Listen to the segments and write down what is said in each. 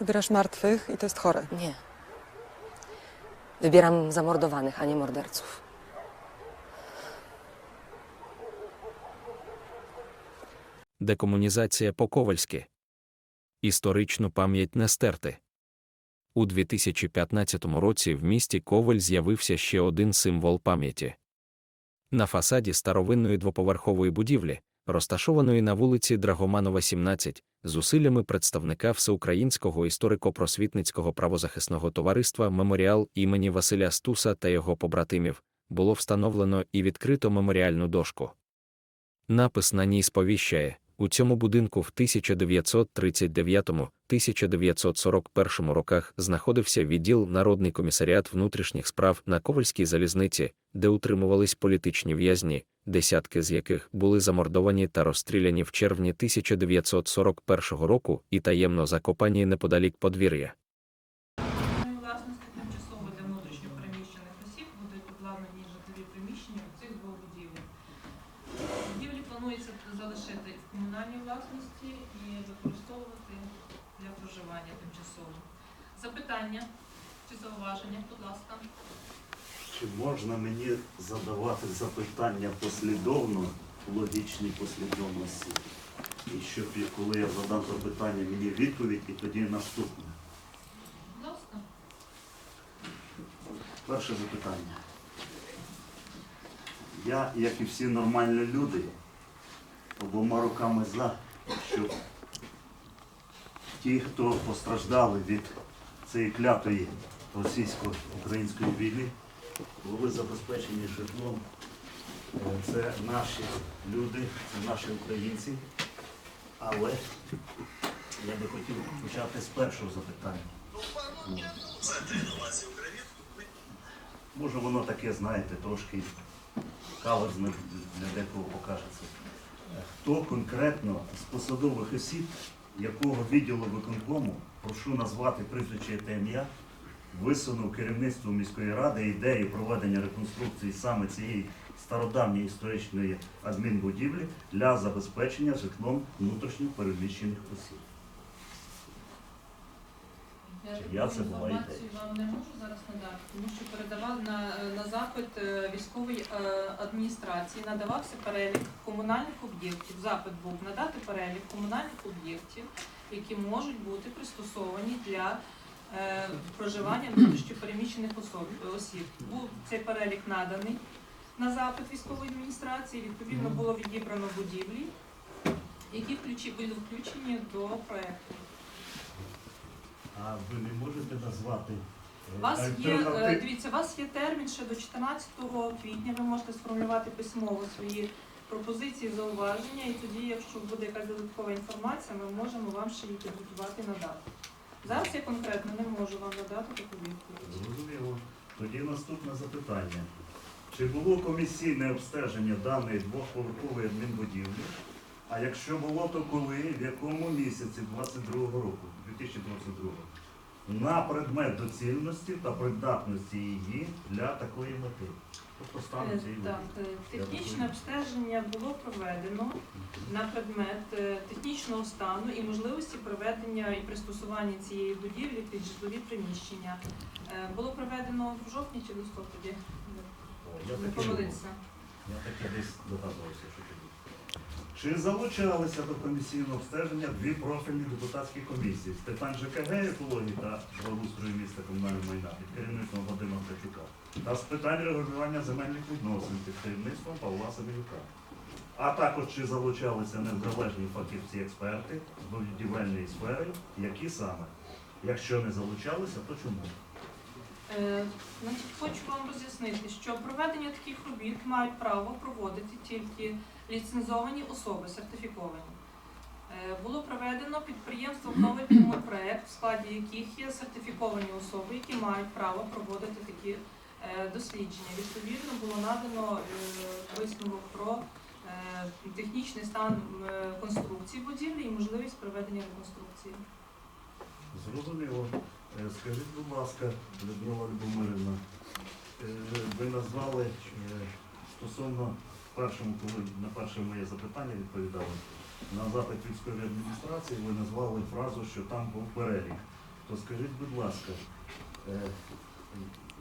Wybierasz martwych i to jest chore. Nie. Wybieram zamordowanych, a nie morderców. Декомунізація по-ковальськи. Історичну пам'ять не стерти. У 2015 році в місті Коваль з'явився ще один символ пам'яті. На фасаді старовинної двоповерхової будівлі, розташованої на вулиці Драгоманова, 17, з усиллями представника Всеукраїнського історико-просвітницького правозахисного товариства Меморіал імені Василя Стуса та його побратимів, було встановлено і відкрито меморіальну дошку. Напис на ній сповіщає, у цьому будинку в 1939-1941 роках знаходився відділ Народний комісаріат внутрішніх справ на Ковальській залізниці, де утримувались політичні в'язні, десятки з яких були замордовані та розстріляні в червні 1941 року і таємно закопані неподалік подвір'я. Комунальної власності тимчасово для внутрішньо переміщених осіб будуть обладнані житлові приміщення у цих двох будівлях. Будівлі планується залишити в комунальній власності і використовувати для проживання тимчасово. Запитання чи зауваження, будь ласка. Чи можна мені задавати запитання послідовно, в логічній послідовності? І щоб коли я задам запитання, мені відповідь і тоді наступне. Перше запитання. Я, як і всі нормальні люди, обома руками за, щоб ті, хто постраждали від цієї клятої російсько-української війни, були забезпечені житлом. Е, Це наші люди, це наші українці. Але я би хотів почати з першого запитання. Може воно таке, знаєте, трошки каверзне для декого покажеться. Е, Хто конкретно з посадових осіб, якого відділу виконкому, прошу назвати прізвище та ім'я, висунув керівництву міської ради ідею проведення реконструкції саме цієї стародавньої історичної адмінбудівлі для забезпечення житлом внутрішньо переміщених осіб. Я таку це інформацію вам не можу зараз надати, тому що передавав на, на запит е, військової е, адміністрації, надавався перелік комунальних об'єктів. Запит був надати перелік комунальних об'єктів, які можуть бути пристосовані для проживання внутрішньопереміщених осіб. Був цей перелік наданий на запит військової адміністрації. Відповідно було відібрано будівлі, які були включені до проекту. А ви не можете назвати е, У вас є, е, дивіться, у вас є термін ще до 14 квітня. Ви можете сформулювати письмово свої пропозиції, зауваження, і тоді, якщо буде якась додаткова інформація, ми можемо вам ще її підготувати надати. Зараз я конкретно не можу вам надати таку відповідь. Зрозуміло. Тоді наступне запитання. Чи було комісійне обстеження даної двохповерхової адмінбудівлі? А якщо було, то коли, в якому місяці 22-го року, 2022 на предмет доцільності та придатності її для такої мети? Тобто стану Е, цієї Так, е, технічне обстеження було проведено на предмет е, технічного стану і можливості проведення і пристосування цієї будівлі під житлові приміщення. Було проведено в жовтні чи листопаді. Я Не помилився. Я таки десь догадувався, що тоді. Чи залучалися до комісійного обстеження дві профільні депутатські комісії з питань ЖКГ, екології та благоустрою міста комунального майна під керівництвом Вадима Петюка та з питань регулювання земельних відносин під керівництвом Павла Семенюка? А також чи залучалися незалежні фахівці-експерти з будівельної сфери, які саме? Якщо не залучалися, то чому? Е, Значить, хочу вам роз'яснити, що проведення таких робіт мають право проводити тільки ліцензовані особи, сертифіковані. Е, Було проведено підприємством новий проект, в складі яких є сертифіковані особи, які мають право проводити такі дослідження. Відповідно, було надано е, висновок про е, технічний стан е, конструкції будівлі і можливість проведення реконструкції. Зрозуміло. Е, Скажіть, будь ласка, Людмила Любомирівна, е, ви назвали е, стосовно першому, коли на перше моє запитання відповідали, на запит військової адміністрації ви назвали фразу, що там був перелік то скажіть, будь ласка, е,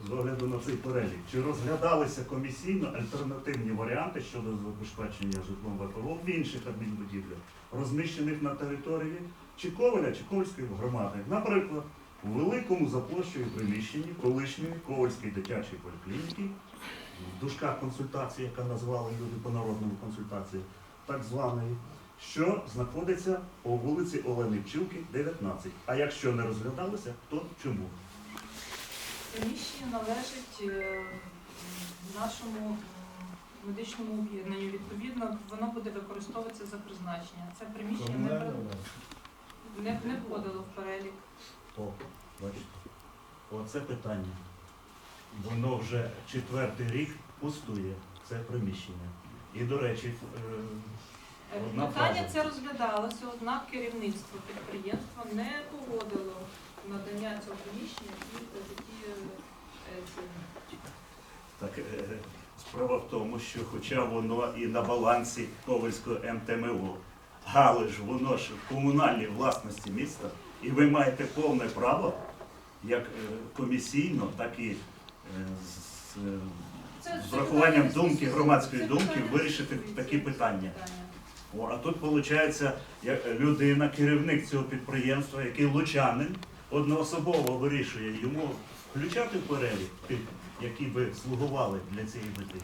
з огляду на цей перелік, чи розглядалися комісійно альтернативні варіанти щодо забезпечення житлом ВПО в інших адмінбудівлях, розміщених на території чи Ковеля, чи Ковальської громади? Наприклад, у великому за площею приміщенні колишньої Ковальської дитячої поліклініки, в дужках консультації, яка назвали люди по народному консультації, так званої, що знаходиться по вулиці Олени Пчілки, 19. А якщо не розглядалися, то чому? Приміщення належить е, нашому медичному об'єднанню. Відповідно, воно буде використовуватися за призначення. Це приміщення не, не, не входило в перелік. То, бачите, оце питання. Воно вже четвертий рік пустує, це приміщення. І, до речі, е, Е, Одна Питання фраза. це розглядалося, однак керівництво підприємства не погодило надання цього приміщення і такі е, Так, е, справа в тому, що хоча воно і на балансі Ковальського МТМО, але ж воно ж в комунальній власності міста, і ви маєте повне право, як е, комісійно, так і з, врахуванням думки, громадської думки, вирішити такі питання. О, а тут виходить, людина, керівник цього підприємства, який лучанин, одноособово вирішує йому включати в перелік тих, які би слугували для цієї мети,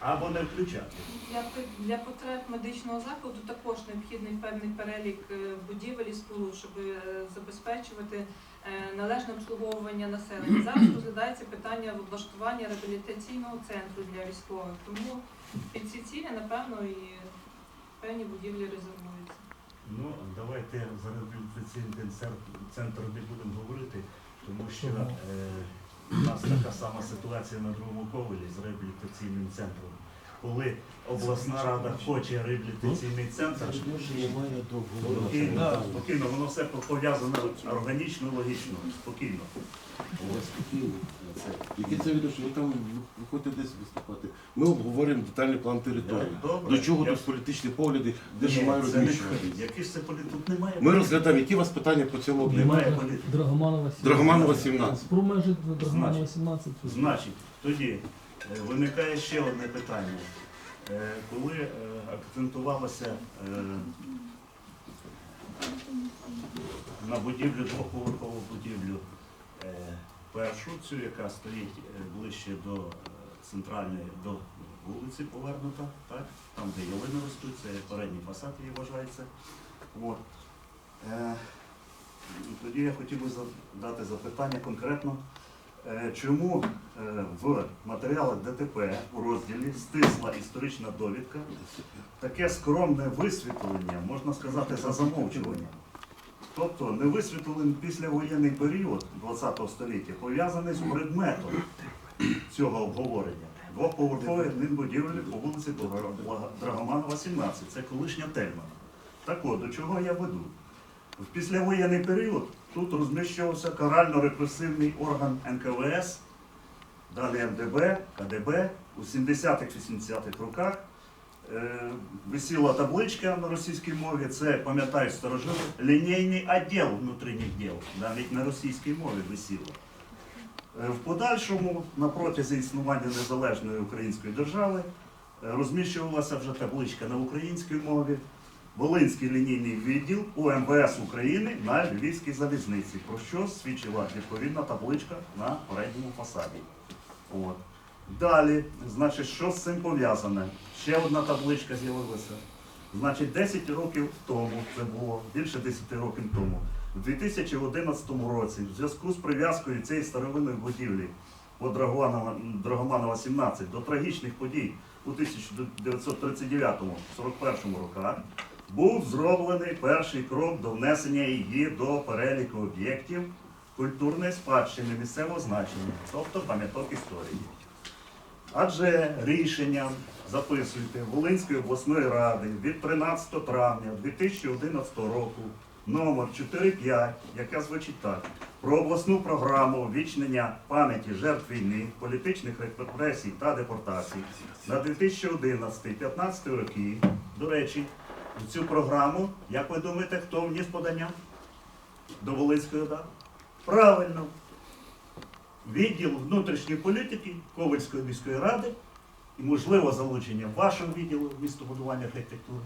або не включати. Для, для потреб медичного закладу також необхідний певний перелік е, будівель і споруд, щоб е, забезпечувати е, належне обслуговування населення. Зараз розглядається питання облаштування реабілітаційного центру для військових. Тому під ці цілі, напевно, і певні будівлі резервуються. Ну, давайте за реабілітаційний центр, центр не будемо говорити, тому що е, у нас така сама ситуація на другому ковалі з реабілітаційним центром. Коли обласна рада хоче реабілітаційний центр, Спокійно, спокійно, воно все пов'язано органічно, логічно, спокійно. Яке це відношення? Ви там виходите десь виступати. Ми обговорюємо детальний план території. Добре. До чого Я- тут політичні погляди, де що Ні, має це не. Які ж це полі... Тут немає. Ми розглядаємо, які у вас питання по цьому об'єкту? Немає політики. Драгоманова 17. Драгоманова 17. Про межі Драгоманова Значить. 17. Значить, тоді виникає ще одне питання. Е, Коли е, акцентувалося е, на будівлю, двоповерхову будівлю е, першу, цю, яка стоїть е, ближче до е, центральної, до вулиці повернута, так? там, де ялини ростуть, це передній фасад її вважається. От. Е, Тоді я хотів би задати запитання конкретно. Е, Чому е, в матеріалах ДТП у розділі стисла історична довідка таке скромне висвітлення, можна сказати, за замовчування? Тобто не висвітлений післявоєнний період ХХ століття, пов'язаний з предметом цього обговорення. Двоповерховий адмінбудівлі по вулиці Драгоманова, 17. Це колишня Тельмана. Так от, до чого я веду? В післявоєнний період тут розміщувався карально-репресивний орган НКВС, далі МДБ, КДБ. У 70-х-80-х роках е, висіла табличка на російській мові, це, пам'ятають старожили, лінійний відділ внутрішніх діл, навіть на російській мові висіло. Е, В подальшому, на протязі існування незалежної української держави, е, розміщувалася вже табличка на українській мові, Волинський лінійний відділ УМВС України на Львівській залізниці, про що свідчила відповідна табличка на передньому фасаді. От. Далі, значить, що з цим пов'язане? Ще одна табличка з'явилася. Значить, 10 років тому, це було більше 10 років тому, у 2011 році, в зв'язку з прив'язкою цієї старовинної будівлі по Драгоманова 17 до трагічних подій у 1939-41 роках, був зроблений перший крок до внесення її до переліку об'єктів культурної спадщини місцевого значення, тобто пам'яток історії. Адже рішенням записуйте Волинської обласної ради від 13 травня 2011 року номер 45, яка звучить так. Про обласну програму вічнення пам'яті жертв війни, політичних репресій та депортацій на 2011-2015 роки. До речі, цю програму, як ви думаєте, хто вніс подання до Волинської ОДА? Правильно. Відділ внутрішньої політики Ковальської міської ради і, можливо, залучення вашого відділу містобудування архітектури.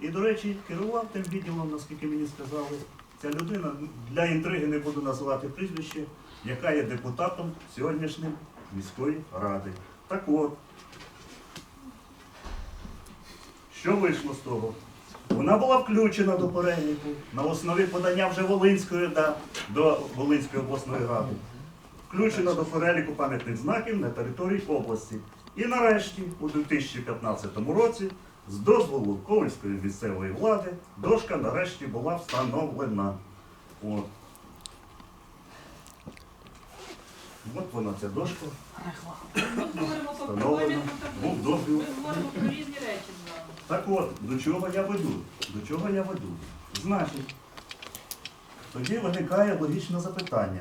І, до речі, керував тим відділом, наскільки мені сказали, ця людина, для інтриги не буду називати прізвище, яка є депутатом сьогоднішньої міської ради. Так от, що вийшло з того? Вона була включена до переліку на основі подання вже Волинської да, до Волинської обласної ради. Включена до переліку пам'ятних знаків на території області. І нарешті, у 2015 році, з дозволу Ковальської місцевої влади, дошка нарешті була встановлена. От. От вона ця дошка. Ми говоримо про Встановлено. Був дозвіл. Ми говоримо про різні речі. Так от, до чого я веду? До чого я веду? Значить, тоді виникає логічне запитання.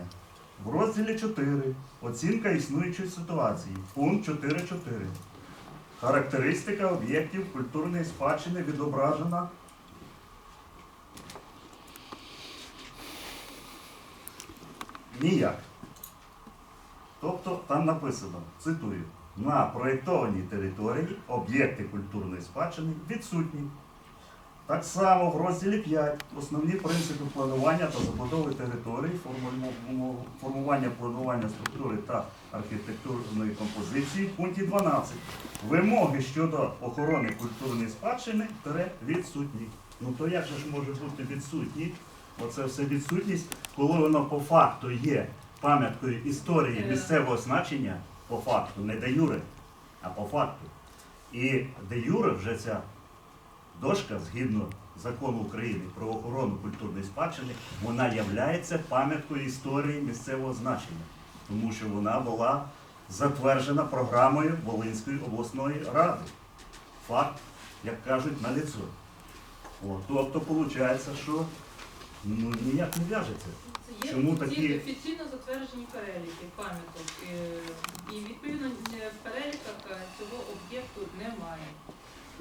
В розділі 4 оцінка існуючої ситуації. Пункт 4.4. Характеристика об'єктів культурної спадщини відображена. Ніяк. Тобто там написано, цитую, на проєктованій території об'єкти культурної спадщини відсутні. Так само в розділі 5 основні принципи планування та забудови території, формування планування структури та архітектурної композиції в пункті 12. Вимоги щодо охорони культурної спадщини відсутні. Ну то як же ж може бути відсутні? Оце все відсутність, коли воно по факту є пам'яткою історії місцевого значення, по факту, не де юре, а по факту. І де юре вже ця дошка, згідно закону України про охорону культурної спадщини, вона являється пам'яткою історії місцевого значення, тому що вона була затверджена програмою Волинської обласної ради. Факт, як кажуть, на ліцо. Тобто, виходить, що ну, ніяк не в'яжеться. Є Чому офіційно, такі- офіційно затверджені переліки пам'яток. е, І відповідно е, в переліках е, цього об'єкту немає.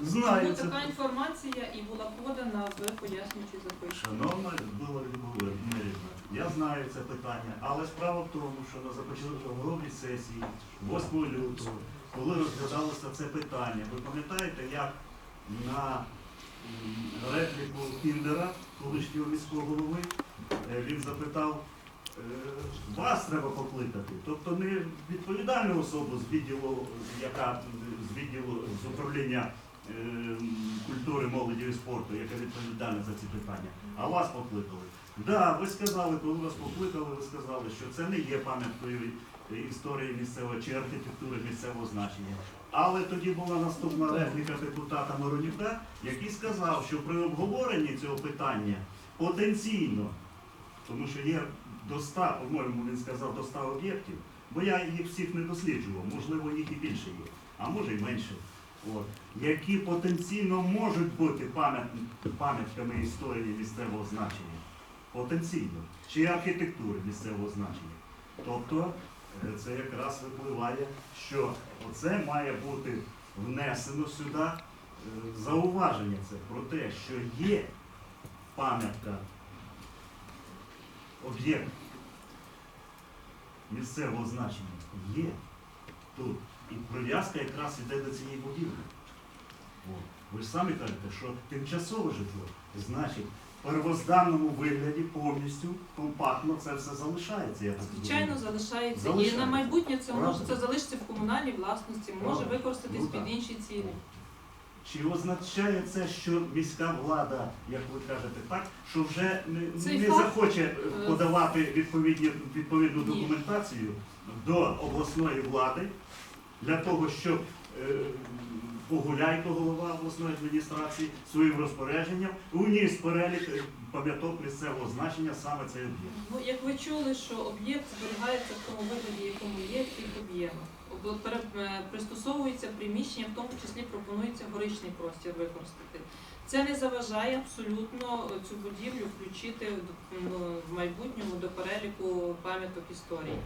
Знаю це. така інформація і була подана в пояснюючій записці. Шановна Людмила Любомирівна, я знаю це питання, але справа в тому, що на започатковій сесії 8 лютого, коли розглядалося це питання, ви пам'ятаєте, як на м, репліку Кіндера, колишнього міського голови, він запитав, е, вас треба покликати. Тобто не відповідальну особу з відділу, яка з відділу з управління е, культури, молоді і спорту, яка відповідальна за ці питання, а вас покликали. Так, да, ви сказали, коли вас покликали, ви сказали, що це не є пам'яткою історії місцевого чи архітектури місцевого значення. Але тоді була наступна репліка депутата Моронюка, який сказав, що при обговоренні цього питання потенційно, тому що є до 100, по-моєму, він сказав до 100 об'єктів, бо я їх всіх не досліджував, можливо, їх і більше є, а може і менше. От, які потенційно можуть бути пам'ятками історії місцевого значення. Потенційно. Чи архітектури місцевого значення. Тобто е, це якраз випливає, що оце має бути внесено сюди е, зауваження це про те, що є пам'ятка, об'єкт місцевого значення. Є тут. І прив'язка якраз іде до цієї будівлі. Ви ж самі кажете, що тимчасове житло, значить, в первозданному вигляді повністю компактно це все залишається. Я так Звичайно, розумію. залишається. І на майбутнє це може це залишиться в комунальній власності, може Правда. використатись Ну, під інші цілі. Чи означає це, що міська влада, як ви кажете, так, що вже не, не захоче е, подавати відповідні, відповідну Ні. документацію до обласної влади для того, щоб е, Погуляйко, голова обласної адміністрації, своїм розпорядженням уніс перелік пам'яток місцевого значення саме цей об'єкт. Ну, як ви чули, що об'єкт зберігається в тому вигляді, якому є, в тих об'ємах. Е, Пристосовується приміщення, в тому числі пропонується горичний простір використати. Це не заважає абсолютно цю будівлю включити ну, в майбутньому до переліку пам'яток історії.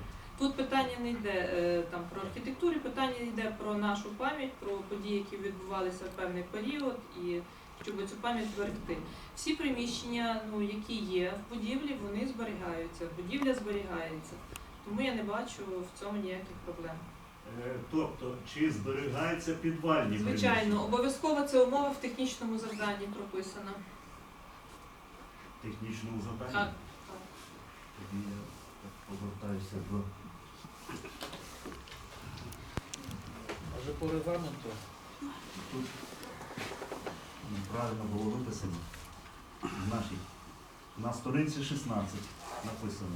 Тут питання не йде е, там про архітектуру, питання йде про нашу пам'ять, про події, які відбувалися в певний період, і щоб цю пам'ять зберегти. Всі приміщення, ну, які є в будівлі, вони зберігаються. Будівля зберігається. Тому я не бачу в цьому ніяких проблем. Е, Тобто, чи зберігаються підвальні Звичайно, обов'язково це умова в технічному завданні прописана. приміщення? технічному завданні? Так, Тоді я повертаюся до Може по регламенту? тут правильно було виписано. Значить, на сторінці 16 написано.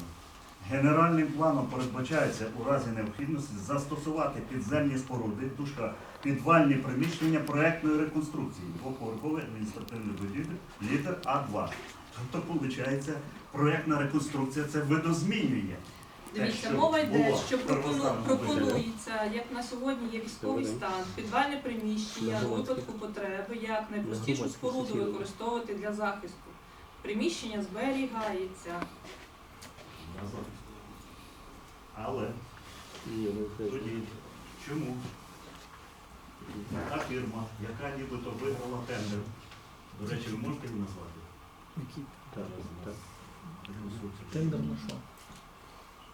Генеральним планом передбачається у разі необхідності застосувати підземні споруди, дужка, підвальні приміщення проектної реконструкції, двоповерховий адміністративний будівель, літер А2. Тобто, виходить, проектна реконструкція це видозмінює. Дивіться, мова йде, що пропону- пропонується, як на сьогодні є військовий стан, підвальне приміщення у випадку потреби, як найпростішу споруду використовувати для захисту. Приміщення зберігається. Але тоді чому? Та фірма, яка нібито виграла тендер, до речі, ви можете її назвати? Тендер на що?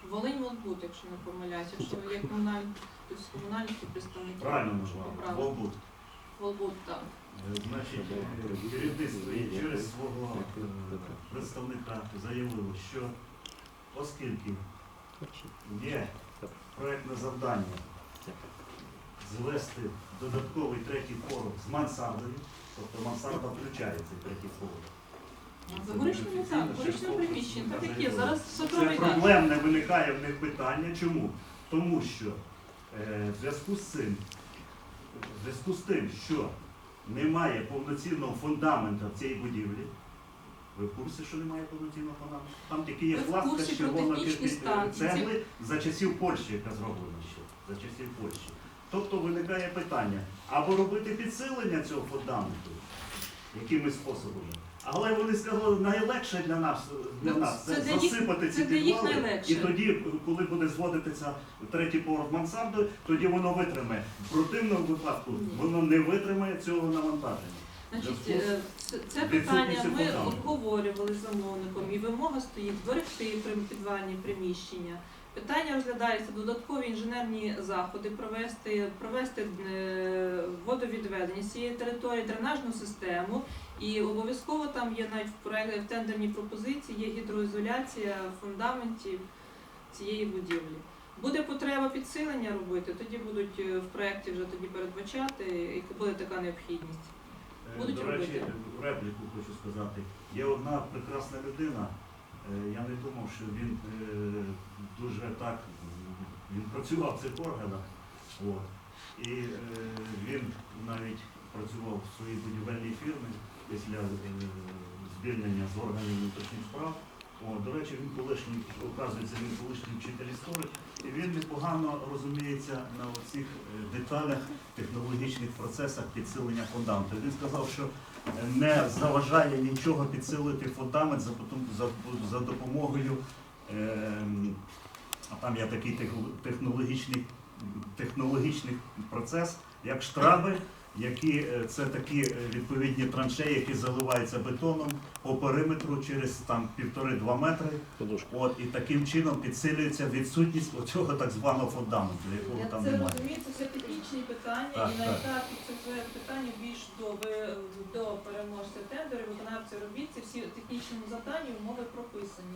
Волинь Волбут, якщо не помиляюсь, якщо є комунальні, тобто комунальні представники. Правильно назвали. Волбут. Волбут, так. Е, Значить, керівництво і через свого представника заявило, що оскільки є проектне завдання звести додатковий третій поверх з мансардою, тобто мансарда включає цей третій поверх. За горішньому так, горішнє приміщення, так як є. Зараз Це проблемне виникає в них питання. Чому? Тому що е, в зв'язку з цим, в зв'язку з тим, що немає повноцінного фундамента в цій будівлі. Ви в курсі, що немає повноцінного фундаменту? Там тільки є Ви в курсі з про стан? цегли за часів Польщі, яка зроблена ще. За часів Польщі. Тобто виникає питання, або робити підсилення цього фундаменту якимось способами. Але вони сказали, найлегше для нас, для Ну, нас це, це для їх- засипати ці це для їх підвали. найлегше. І тоді, коли буде зводитися третій поверх мансарди, тоді воно витримає. В противному випадку воно не витримає цього навантаження. Значить, е, це, питання ми обговорювали з замовником, і вимога стоїть зберегти прим- підвальні приміщення. Питання розглядається додаткові інженерні заходи провести, провести е, водовідведення з цієї території, дренажну систему. І обов'язково там є навіть в проект в тендерній пропозиції є гідроізоляція фундаментів цієї будівлі. Буде потреба підсилення робити, тоді будуть е, в проєкті вже тоді передбачати, яка буде така необхідність. Е, Будуть До речі, робити. репліку хочу сказати. Є одна прекрасна людина. Я не думав, що він так він працював в цих органах. От. І е, він навіть працював в своїй будівельній фірмі після е, звільнення з органів внутрішніх справ. О, до речі, він колишній, оказується, він колишній вчитель історії, і він непогано розуміється на цих деталях технологічних процесах підсилення фундаменту. Він сказав, що е, не заважає нічого підсилити фундамент за, за, за допомогою. ем, а там є такий технологічний, технологічний процес, як штраби, які е, це такі е, відповідні траншеї, які заливаються бетоном по периметру через там півтори-два метри. От і таким чином підсилюється відсутність оцього так званого фундаменту, якого Я там це немає. розумію, це все технічні питання, Так, і на так. етапі це вже питання більш до, ви- до переможця тендеру, виконавця робіт, це всі технічному завданні умови прописані.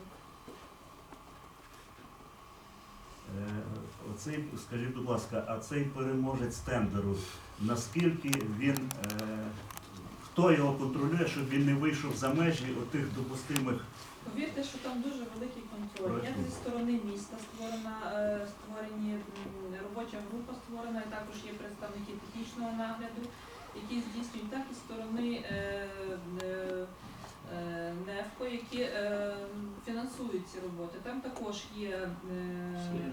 Е, Оцей, скажіть, будь ласка, а цей переможець тендеру, наскільки він, е, хто його контролює, щоб він не вийшов за межі отих допустимих Повірте, що там дуже великий контроль. Як зі сторони міста створена, е, створені робоча група створена, і також є представники технічного нагляду, які здійснюють, так і сторони е, е, е, НЕФКО, які е, фінансують ці роботи. Там також є е,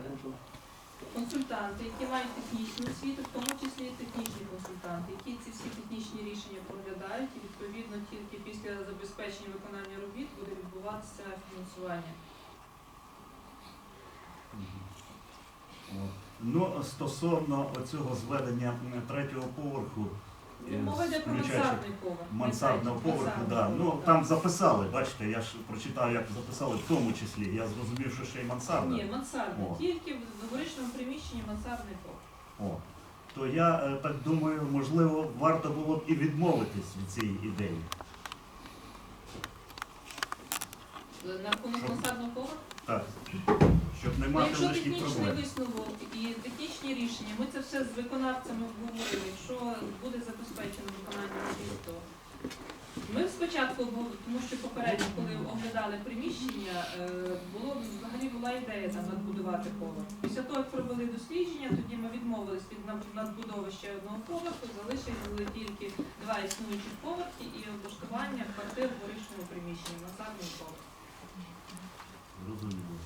консультанти, які мають технічну освіту, в тому числі і технічні консультанти, які ці всі технічні рішення проглядають, і відповідно тільки після забезпечення виконання робіт буде відбуватися фінансування. Ну, стосовно цього зведення третього поверху, мова йде про мансардний поверх. мансардного поверху, да. Ну там записали, бачите, я ж прочитав, як записали в тому числі. Я зрозумів, що ще й мансарда. Ні, мансардний. О. Тільки в дворічному приміщенні мансардний поверх. О. То я е, так думаю, можливо, варто було б і відмовитись від цієї ідеї. На рахунок мансардного поверху? Так. Щоб не Ну, мати якщо лишніх технічний проблем. висновок і технічні рішення, ми це все з виконавцями обговорили, якщо буде забезпечено виконання робіт, то ми спочатку, бу- тому що попередньо, коли оглядали приміщення, е, було взагалі була ідея там надбудувати поверх. Після того, як провели дослідження, тоді ми відмовились від над- надбудови ще одного поверху, залишили тільки два існуючих поверхи і облаштування квартир в горішньому приміщенні, мансардний поверх. Зрозуміло.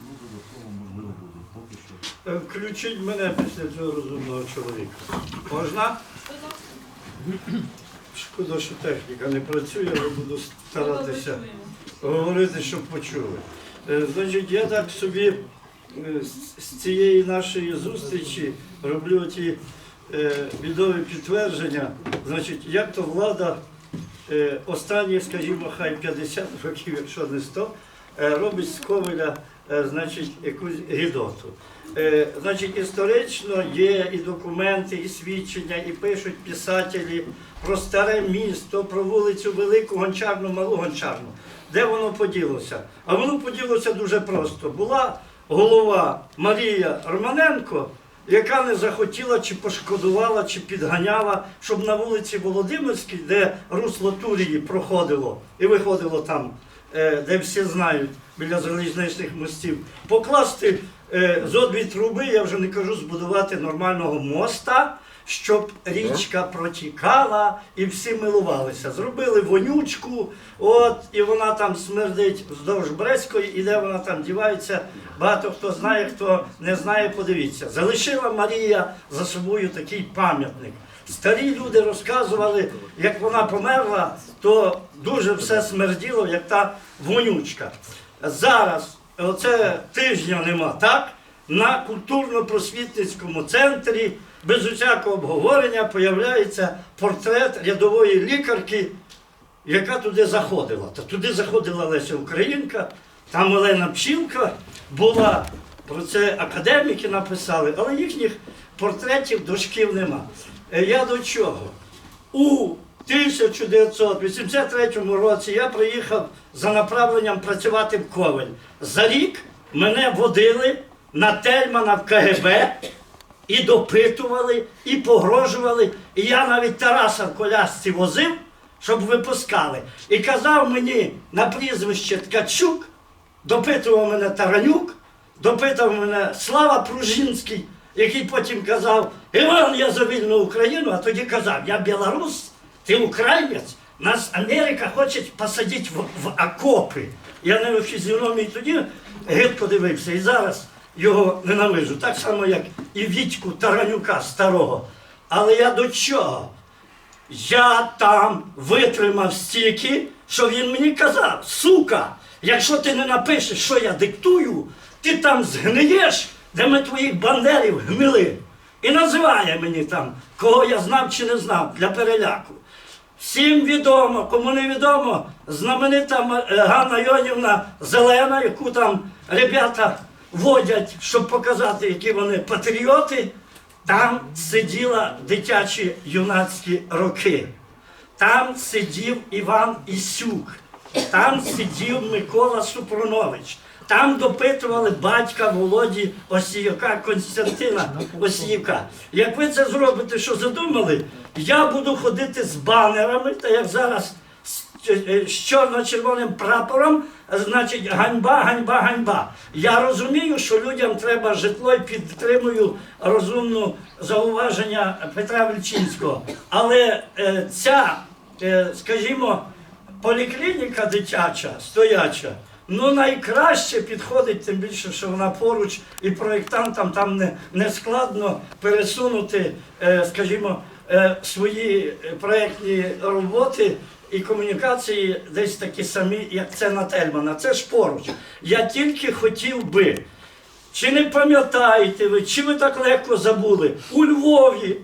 Ну, додатково можливо буде. Поки що. Е, Включіть мене після цього розумного чоловіка. Можна? Шкода, що техніка не працює, але буду старатися говорити, щоб почули. Е, Значить, я так собі е, з- цієї нашої зустрічі роблю ті е, бідові підтвердження. Значить, як то влада останні, скажімо, хай 50 років, якщо не 100, е, робить з Ковеля значить, якусь гідоту. Е, Значить, історично є і документи, і свідчення, і пишуть писателі про старе місто, про вулицю Велику Гончарну, Малу Гончарну. Де воно поділося? А воно поділося дуже просто. Була голова Марія Романенко, яка не захотіла чи пошкодувала, чи підганяла, щоб на вулиці Володимирській, де русло Турії проходило і виходило там, е, де всі знають, біля залізничних мостів, покласти е, зо дві труби, я вже не кажу, збудувати нормального моста, щоб річка протікала і всі милувалися. Зробили вонючку, от, і вона там смердить вздовж Брестської, і де вона там дівається. Багато хто знає, хто не знає, подивіться. Залишила Марія за собою такий пам'ятник. Старі люди розказували, як вона померла, то дуже все смерділо, як та вонючка. Зараз, оце тижня нема, так? На культурно-просвітницькому центрі без усякого обговорення появляється портрет рядової лікарки, яка туди заходила. Та туди заходила Леся Українка, там Олена Пчілка була, про це академіки написали, але їхніх портретів дошків нема. Е, Я до чого? У 1983 році я приїхав за направленням працювати в Ковель. За рік мене водили на Тельмана в КГБ і допитували, і погрожували. І я навіть Тараса в колясці возив, щоб випускали. І казав мені на прізвище Ткачук, допитував мене Таранюк, допитав мене Слава Пружинський, який потім казав, Іван, я за вільну Україну, а тоді казав, я білорус, ти українець, нас Америка хоче посадити в, в окопи. Я на його фізіономії тоді гидко дивився і зараз його ненавижу. Так само, як і Вітьку Таранюка старого. Але я до чого? Я там витримав стільки, що він мені казав, сука, якщо ти не напишеш, що я диктую, ти там згниєш, де ми твоїх бандерів гнили. І називає мені там, кого я знав чи не знав для переляку. Всім відомо, кому не відомо, знаменита е, Ганна Йонівна Зелена, яку там ребята водять, щоб показати, які вони патріоти. Там сиділа дитячі юнацькі роки. Там сидів Іван Ісюк, там сидів Микола Супрунович, там допитували батька Володі Осіюка, Константина Осіюка. Як ви це зробите, що задумали, я буду ходити з банерами, та як зараз з, е, чорно-червоним прапором, значить ганьба, ганьба, ганьба. Я розумію, що людям треба житло і підтримую розумну зауваження Петра Вельчинського. Але е, ця, е, скажімо, поліклініка дитяча, стояча, ну найкраще підходить, тим більше, що вона поруч, і проєктантам там не, не складно пересунути, е, скажімо, е, свої проєктні роботи і комунікації десь такі самі, як це на Тельмана. Це ж поруч. Я тільки хотів би. Чи не пам'ятаєте ви, чи ви так легко забули? У Львові,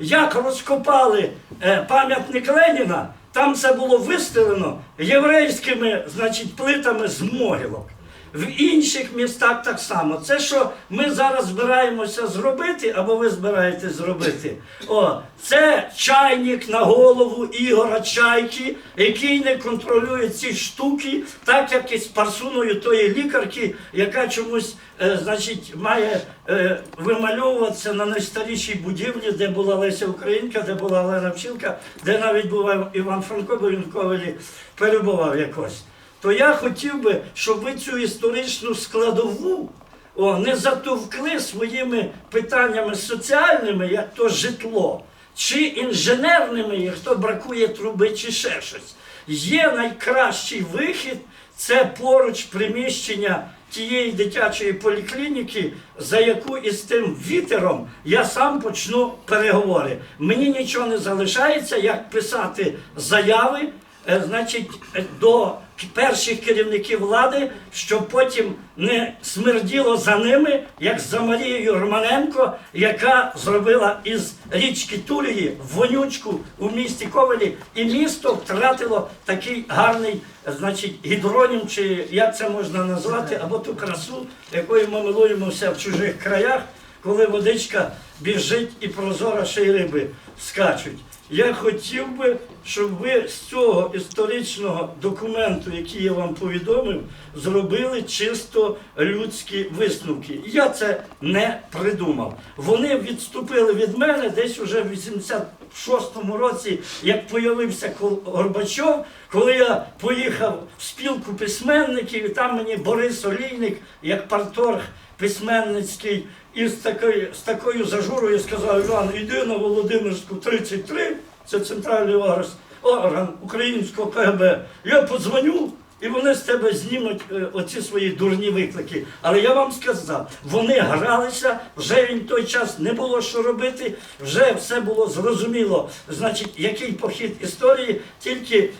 як розкопали е, пам'ятник Леніна, там це було вистелено єврейськими значить, плитами з могилок. В інших містах так само. Це, що ми зараз збираємося зробити, або ви збираєтесь зробити, о, це чайник на голову Ігора Чайки, який не контролює ці штуки, так як із парсуною тої лікарки, яка чомусь е, значить, має е, вимальовуватися на найстарішій будівлі, де була Леся Українка, де була Олена Пчілка, де навіть був Іван Франко, бо він в Ковелі перебував якось то я хотів би, щоб ви цю історичну складову о, не затовкли своїми питаннями соціальними, як то житло, чи інженерними, як то бракує труби, чи ще щось. Є найкращий вихід це поруч приміщення тієї дитячої поліклініки, за яку із тим вітером я сам почну переговори. Мені нічого не залишається, як писати заяви е, значить, е, до перших керівників влади, щоб потім не смерділо за ними, як за Марією Романенко, яка зробила із річки Турії вонючку у місті Ковелі, і місто втратило такий гарний, значить, гідронім, чи як це можна назвати, або ту красу, якою ми милуємося в чужих краях, коли водичка біжить і прозора ще й риби скачуть. Я хотів би, щоб ви з цього історичного документу, який я вам повідомив, зробили чисто людські висновки. Я це не придумав. Вони відступили від мене десь уже в 86-му році, як появився Горбачов, коли я поїхав в спілку письменників, і там мені Борис Олійник, як парторг письменницький, і з такою, з такою зажурою сказав Іван, іди на Володимирську 33, це центральний орган, орган українського КГБ. Я подзвоню, і вони з тебе знімуть е, оці свої дурні виклики. Але я вам сказав, вони гралися, вже він той час не було що робити, вже все було зрозуміло. Значить, який похід історії, тільки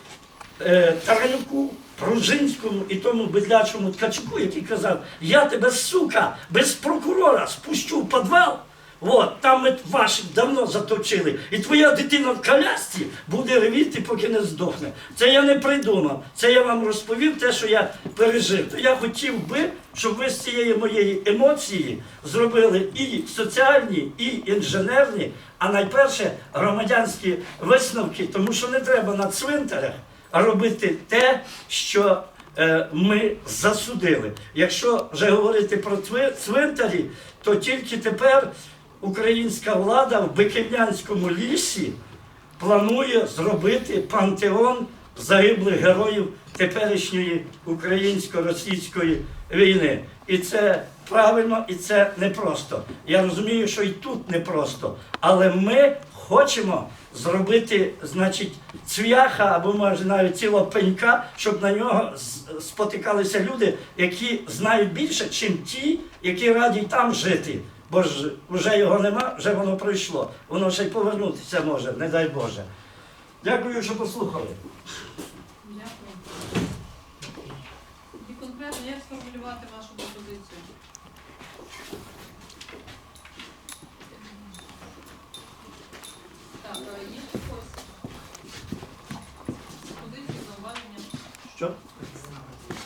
е, Таранюку, Пружинському і тому бидлячому Ткачуку, який казав, я тебе, сука, без прокурора спущу в підвал. От, там ми ваших давно заточили. І твоя дитина в колясці буде ревіти, поки не здохне. Це я не придумав. Це я вам розповів те, що я пережив. То я хотів би, щоб ви з цієї моєї емоції зробили і соціальні, і інженерні, а найперше громадянські висновки, тому що не треба на цвинтарях робити те, що е, ми засудили. Якщо вже говорити про цви- цвинтарі, то тільки тепер українська влада в Биківнянському лісі планує зробити пантеон загиблих героїв теперішньої українсько-російської війни. І це правильно, і це непросто. Я розумію, що і тут непросто, але ми хочемо зробити, значить, цвяха або може навіть цілого пенька, щоб на нього спотикалися люди, які знають більше, чим ті, які раді там жити. Бо ж вже його нема, вже воно пройшло. Воно ще й повернутися може, не дай Боже. Дякую, що послухали. Дякую. І конкретно як сформулювати вашу пропозицію? їх.